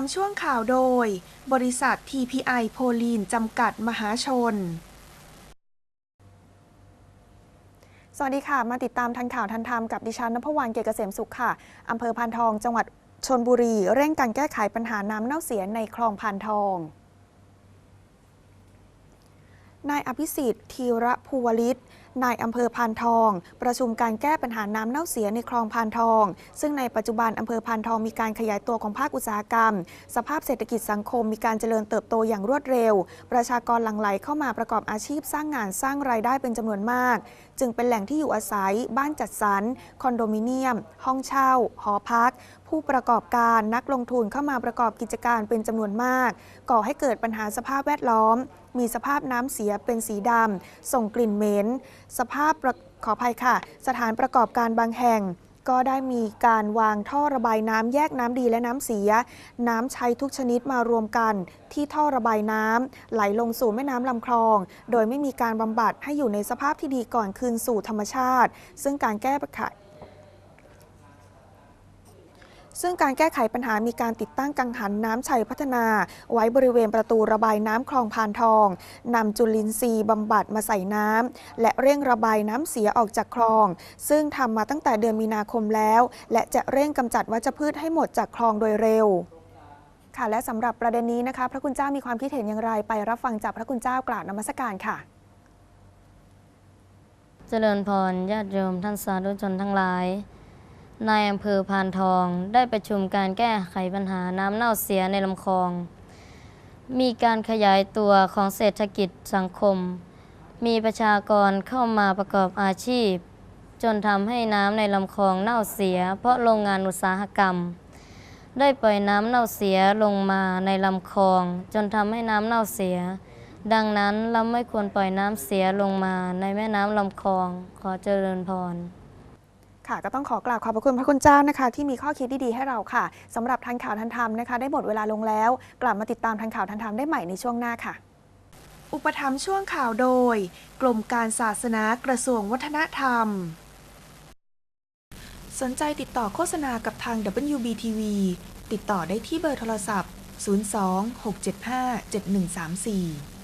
มช่วงข่าวโดย บริษัท TPI โพลีน จำกัดมหาชน สวัสดีค่ะ มาติดตามทันข่าวทันธรรมกับดิฉันนภวรรณเกเกษมสุขค่ะ อำเภอพานทอง จังหวัดชนบุรี เร่งการแก้ไขปัญหาน้ำเน่าเสียในคลองพานทองนายอภิสิทธิ์ธีระภูวลิต นายอำเภอพานทอง ประชุมการแก้ปัญหาน้ำเน่าเสียในคลองพานทอง ซึ่งในปัจจุบันอำเภอพานทองมีการขยายตัวของภาคอุตสาหกรรม สภาพเศรษฐกิจสังคมมีการเจริญเติบโตอย่างรวดเร็ว ประชากรหลั่งไหลเข้ามาประกอบอาชีพสร้างงานสร้างรายได้เป็นจำนวนมาก จึงเป็นแหล่งที่อยู่อาศัย บ้านจัดสรรคอนโดมิเนียม ห้องเช่า หอพัก ผู้ประกอบการนักลงทุนเข้ามาประกอบกิจการเป็นจำนวนมาก ก่อให้เกิดปัญหาสภาพแวดล้อม มีสภาพน้ำเสียเป็นสีดำส่งกลิ่นเหม็นสภาพขออภัยค่ะ สถานประกอบการบางแห่ง ก็ได้มีการวางท่อระบายน้ำแยกน้ำดีและน้ำเสีย น้ำใช้ทุกชนิดมารวมกัน ที่ท่อระบายน้ำไหลลงสู่แม่น้ำลำคลอง โดยไม่มีการบำบัดให้อยู่ในสภาพที่ดีก่อนคืนสู่ธรรมชาติ ซึ่งการแก้ปัญหา ซึ่งการแก้ไขปัญหามีการติดตั้งกังหันน้ำชัยพัฒนา ไว้บริเวณประตูระบายน้ำคลองพานทองนำจุลินทรีย์บำบัดมาใส่น้ำและเร่งระบายน้ำเสียออกจากคลอง ซึ่งทำมาตั้งแต่เดือนมีนาคมแล้ว และจะเร่งกำจัดวัชพืชให้หมดจากคลองโดยเร็วค่ะและสำหรับประเด็นนี้นะคะ พระคุณเจ้ามีความคิดเห็นอย่างไร ไปรับฟังจากพระคุณเจ้ากล่าวนมัสการค่ะ เจริญพรญาติโยมท่านสาธุชนทั้งหลาย นายอำเภอพานทองได้ประชุมการแก้ไขปัญหาน้ำเน่าเสียในลำคลอง มีการขยายตัวของเศรษฐกิจสังคม มีประชากรเข้ามาประกอบอาชีพ จนทำให้น้ำในลำคลองเน่าเสีย เพราะโรงงานอุตสาหกรรม ได้ปล่อยน้ำเน่าเสียลงมาในลำคลอง จนทำให้น้ำเน่าเสีย ดังนั้นเราไม่ควรปล่อยน้ำเสียลงมาในแม่น้ำลำคลอง ขอเจริญพร ค่ะก็ต้องขอกราบขอบพระคุณพระคุณเจ้านะคะ ที่มีข้อคิดดีๆให้เราค่ะสำหรับทันข่าวทันธรรมนะคะ ได้หมดเวลาลงแล้ว กลับมาติดตามทันข่าวทันธรรมได้ใหม่ในช่วงหน้าค่ะ อุปถัมภ์ช่วงข่าวโดย กรมการศาสนากระทรวงวัฒนธรรม สนใจติดต่อโฆษณากับทาง WBTV ติดต่อได้ที่เบอร์โทรศัพท์ 02 675 7134